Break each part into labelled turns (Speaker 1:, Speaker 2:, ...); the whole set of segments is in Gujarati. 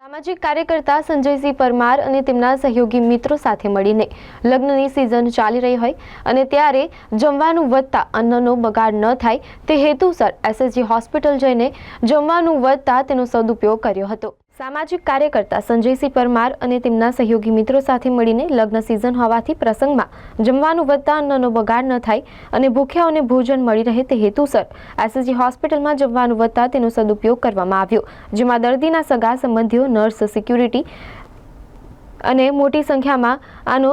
Speaker 1: સામાજિક કાર્યકર્તા સંજયસિંહ પરમાર અને તેમના સહયોગી મિત્રો સાથે મળીને લગ્નની સિઝન ચાલી રહી હોય અને ત્યારે જમવાનું વધતા અન્નનો બગાડ ન થાય તે હેતુસર એસએસજી હોસ્પિટલ જઈને જમવાનું વધતા તેનો સદુપયોગ કર્યો હતો. સામાજિક કાર્યકર્તા સંજયસિંહ પરમાર અને તેમના સહયોગી મિત્રો સાથે મળીને લગ્ન સિઝન હોવાથી પ્રસંગમાં જમવાનું વધતા અન્નનો બગાડ ન થાય અને ભૂખ્યાઓને ભોજન મળી રહે તે હેતુસર એસએસજી હોસ્પિટલમાં જમવાનું વધતા તેનો સદુપયોગ કરવામાં આવ્યો, જેમાં દર્દીના સગા સંબંધીઓ, નર્સ, સિક્યુરિટી અને મોટી સંખ્યામાં આનો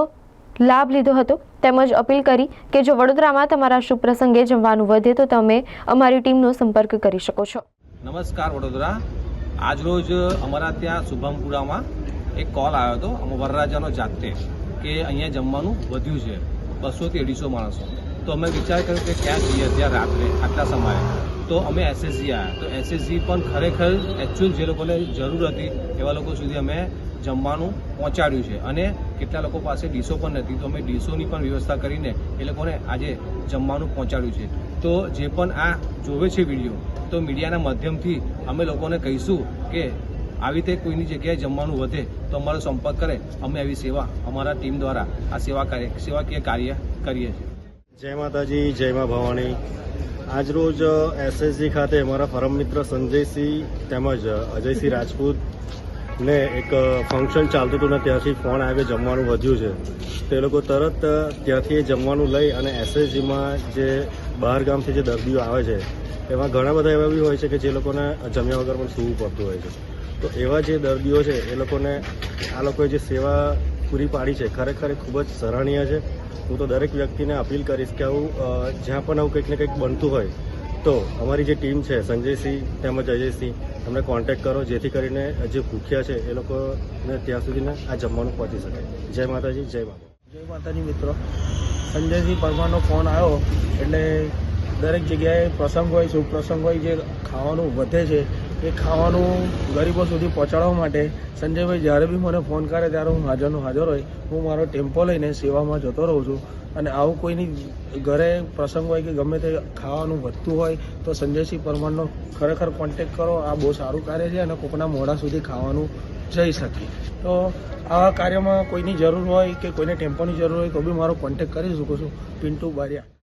Speaker 1: લાભ લીધો હતો. તેમજ અપીલ કરી કે જો વડોદરામાં તમારા શુભ પ્રસંગે જમવાનું વધે તો તમે અમારી ટીમનો સંપર્ક કરી શકો છો.
Speaker 2: નમસ્કાર વડોદરા. આજરોજ અમારા ત્યાં શુભમપુરામાં એક કોલ આવ્યો હતો અમે વરરાજાનો જાતે કે અહીંયા જમવાનું વધ્યું છે, બસોથી અઢીસો માણસો. તો અમે વિચાર કર્યો કે ક્યાં જઈએ ત્યાં રાત્રે, આટલા સમયે. તો અમે એસએસજી આવ્યા તો એસએસજી પણ ખરેખર એકચ્યુઅલ જે લોકોને જરૂર હતી એવા લોકો સુધી અમે જમવાનું પહોંચાડ્યું છે. અને કેટલા લોકો પાસે ડીશો પણ નથી. તો અમે ડીશોની પણ વ્યવસ્થા કરીને એ લોકોને આજે જમવાનું પહોંચાડ્યું છે. તો જે પણ આ જોવે છે વીડિયો, તો મીડિયાના માધ્યમથી અમે લોકોને કહીશું કે આવી રીતે કોઈની જગ્યાએ જમવાનું વધે તો અમારો સંપર્ક કરે. અમે આવી સેવા અમારા ટીમ દ્વારા આ સેવા કાર્ય, સેવાકીય કાર્ય કરીએ છીએ.
Speaker 3: જય માતાજી, જય મા ભવાની. આજરોજ એસએસજી ખાતે મારા પરમ મિત્ર સંજયસિંહ તેમજ અજયસિંહ રાજપૂત ને એક ફંક્શન ચાલતું હતું ને ત્યાંથી ફોન આવ્યો જમવાનું વધ્યું છે. તે લોકો તરત ત્યાંથી એ જમવાનું લઈ અને એસએસજીમાં જે બહાર ગામથી જે દર્દીઓ આવે છે, એમાં ઘણા બધા એવા બી હોય છે કે જે લોકોને જમ્યા વગર પણ સૂવું પડતું હોય છે. તો એવા જે દર્દીઓ છે, એ લોકોને આ લોકોએ જે સેવા પૂરી પાડી છે, ખરેખર ખૂબ જ સરાહનીય છે. હું તો દરેક વ્યક્તિને અપીલ કરીશ કે આવું જ્યાં પણ આવું કંઈક ને કંઈક બનતું હોય તો અમારી જે ટીમ છે, સંજયસિંહ તેમજ અજયસિંહ, એમને કોન્ટેક્ટ કરો, જેથી કરીને જે ભૂખ્યા છે, એ લોકોને ત્યાં સુધીને આ જમવાનું પહોંચી શકે. જય માતાજી, જય માતા
Speaker 4: જય માતાજી મિત્રો. સંજયસિંહ પરમારનો ફોન આવ્યો, એટલે દરેક જગ્યાએ પ્રસંગ હોય, શુભ પ્રસંગ હોય, જે ખાવાનું વધે છે એ ખાવાનું ગરીબો સુધી પહોંચાડવા માટે સંજયભાઈ જ્યારે બી મને ફોન કરે ત્યારે હું હાજરનો હાજર હોય, હું મારો ટેમ્પો લઈને સેવામાં જતો રહું છું. અને આવું કોઈની ઘરે પ્રસંગ હોય કે ગમે તે ખાવાનું વધતું હોય, તો સંજયસિંહ પરમારનો ખરેખર કોન્ટેક કરો. આ બહુ સારું કાર્ય છે અને કોકના મોઢા સુધી ખાવાનું જઈ શકે. તો આવા કાર્યમાં કોઈની જરૂર હોય કે કોઈને ટેમ્પોની જરૂર હોય તો બી મારો કોન્ટેક કરી શકું છું. પિન્ટુ બારિયા.